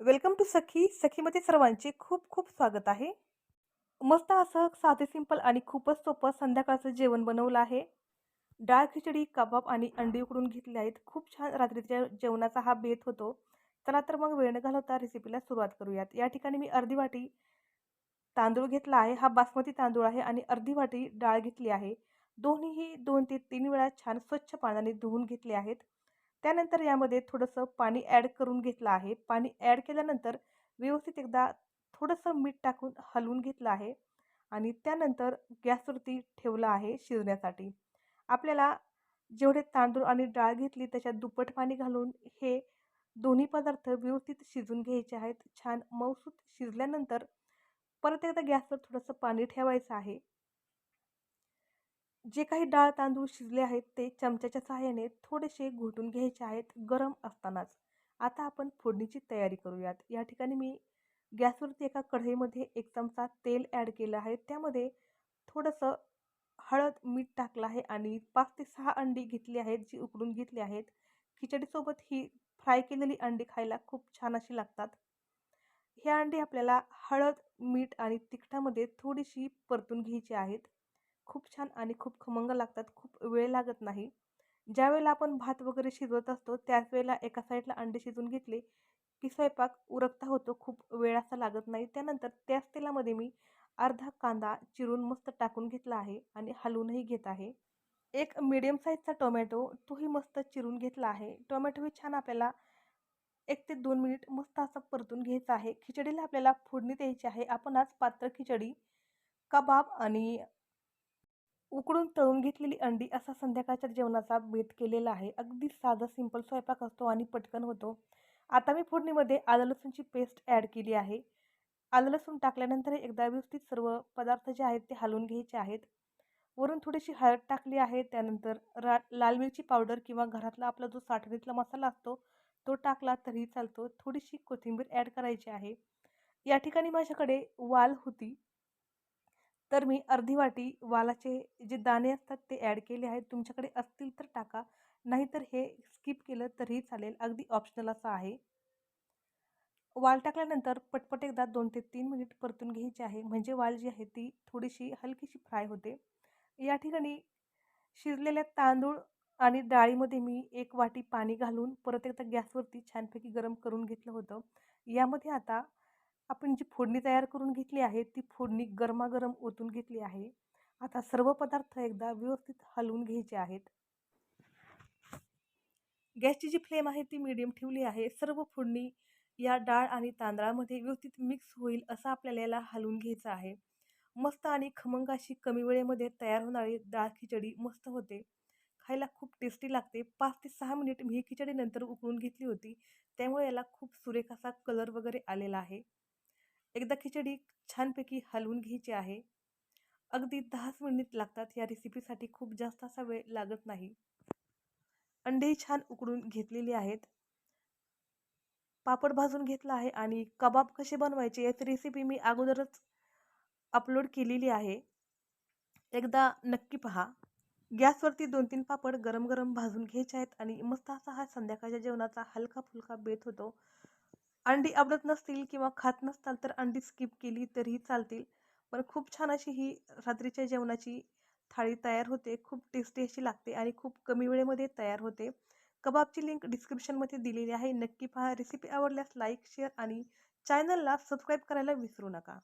Welcome to सखी. सखीमध्ये सर्वांचे खूप खूप स्वागत आहे. मस्त असं साधे सिंपल आणि खूपच सोपं संध्याकाळचं जेवण बनवलं आहे. डाळ खिचडी कबाब आणि अंडी उकडून घेतले आहेत. खूप छान रात्रीच्या जेवणाचा हा बेत होतो. चला तर मग वेळ न घालवता रेसिपीला सुरुवात करूयात. या ठिकाणी मी अर्धी वाटी तांदूळ घेतला आहे. हा बासमती तांदूळ आहे आणि अर्धी वाटी डाळ घेतली आहे. दोन्हीही दोन ते तीन वेळा छान स्वच्छ पाण्याने धुवून घेतले आहेत. त्यानंतर यामध्ये थोडंसं पाणी ॲड करून घेतलं आहे. पाणी ॲड केल्यानंतर व्यवस्थित एकदा थोडंसं मीठ टाकून हलवून घेतलं आहे आणि त्यानंतर गॅसवरती ठेवलं आहे शिजण्यासाठी. आपल्याला जेवढे तांदूळ आणि डाळ घेतली त्याच्यात दुप्पट पाणी घालून हे दोन्ही पदार्थ व्यवस्थित शिजून घ्यायचे आहेत. छान मऊसूत शिजल्यानंतर परत एकदा गॅसवर थोडंसं पाणी ठेवायचं आहे. जे काही डाळ तांदूळ शिजले आहेत ते चमच्याच्या सहाय्याने थोडेसे घोटून घ्यायचे आहेत गरम असतानाच. आता आपण फोडणीची तयारी करूयात. या ठिकाणी मी गॅसवरती एका कढईमध्ये एक चमचा तेल ॲड केलं आहे. त्यामध्ये थोडंसं हळद मीठ टाकलं आहे आणि पाच ते सहा अंडी घेतली आहेत जी उकडून घेतली आहेत. खिचडीसोबत ही फ्राय केलेली अंडी खायला खूप छान अशी लागतात. ह्या अंडी आपल्याला हळद मीठ आणि तिखटामध्ये थोडीशी परतून घ्यायची आहेत. खूप छान आणि खूप खमंग लागतात खूप वेळ लागत नाही. ज्यावेळेला आपण भात वगैरे शिजवत असतो त्याच वेळेला एका साईडला अंडे शिजून घेतले की स्वयंपाक उरकता होतो खूप वेळ असा लागत नाही. त्यानंतर त्याच तेलामध्ये मी अर्धा कांदा चिरून मस्त टाकून घेतला आहे आणि हलवूनही घेत आहे. एक मिडियम साईजचा टोमॅटो तोही मस्त चिरून घेतला आहे. टोमॅटोही छान आपल्याला एक ते दोन मिनिट मस्त असा परतून घ्यायचा आहे. खिचडीला आपल्याला फोडणी द्यायची आहे. आपण आज पात्र खिचडी कबाब आणि उकडून तळून घेतलेली अंडी असा संध्याकाळच्या जेवणाचा बेत केलेला आहे. अगदी साधा सिंपल स्वयंपाक असतो आणि पटकन होतो. आता मी फोडणीमध्ये आलं लसूणची पेस्ट ॲड केली आहे. आलं लसूण टाकल्यानंतर एकदा व्यवस्थित सर्व पदार्थ जे आहेत ते हलवून घ्यायचे आहेत. वरून थोडीशी हळद टाकली आहे. त्यानंतर रा लाल मिरची पावडर किंवा घरातला आपला जो साठणीतला मसाला असतो तो टाकला तरीही चालतो. थोडीशी कोथिंबीर ॲड करायची आहे. या ठिकाणी माझ्याकडे वाल होती. तर मी अर्धी वाटी वालाचे जे दाणे असतात ते ॲड केले आहेत. तुमच्याकडे असतील तर टाका. नाहीतर हे स्किप केलं तरीही चालेल. अगदी ऑप्शनल असं आहे. वाल टाकल्यानंतर पटपट एकदा दोन ते तीन मिनिट परतून घ्यायची आहे. म्हणजे वाल जी आहे ती थोडीशी हलकीशी फ्राय होते. या ठिकाणी शिजलेल्या तांदूळ आणि डाळीमध्ये मी एक वाटी पाणी घालून परत एकदा गॅसवरती छानपैकी गरम करून घेतलं होतं. यामध्ये आता आपण जी फोडणी तयार करून घेतली आहे ती फोडणी गरमागरम ओतून घेतली आहे. आता सर्व पदार्थ एकदा व्यवस्थित हलवून घ्यायचे आहेत. गॅसची जी फ्लेम आहे ती मीडियम ठेवली आहे. सर्व फोडणी या डाळ आणि तांदळामध्ये व्यवस्थित मिक्स होईल असं आपल्याला याला हलवून घ्यायचं आहे. मस्त आणि खमंग अशी कमी वेळेमध्ये तयार होणारी डाळ खिचडी मस्त होते. खायला खूप टेस्टी लागते. पाच ते सहा मिनिट मी ही खिचडी नंतर उकळून घेतली होती. त्यामुळे याला खूप सुरेख असा कलर वगैरे आलेला आहे. एकदा खिचडी छानपैकी हलवून घ्यायची आहे. अगदी दहाच मिनिट लागतात या रेसिपीसाठी खूप जास्त असा वेळ लागत नाही. अंडेही छान उकडून घेतलेली आहेत. पापड भाजून घेतला आहे आणि कबाब कसे बनवायचे याची रेसिपी मी अगोदरच अपलोड केलेली आहे. एकदा नक्की पहा. गॅसवरती दोन तीन पापड गरम गरम भाजून घ्यायचे आहेत आणि मस्त असा हा संध्याकाळच्या जेवणाचा हलका फुलका बेत होतो. अंडी आवडत नसतील किंवा खात नसताल तर अंडी स्किप केली तरीही चालतील. पण खूप छान अशी ही रात्रीच्या जेवणाची थाळी तयार होते. खूप टेस्टी अशी लागते आणि खूप कमी वेळेमध्ये तयार होते. कबाबची लिंक डिस्क्रिप्शनमध्ये दिलेली आहे. नक्की पहा. रेसिपी आवडल्यास लाईक शेअर आणि चॅनलला सबस्क्राईब करायला विसरू नका.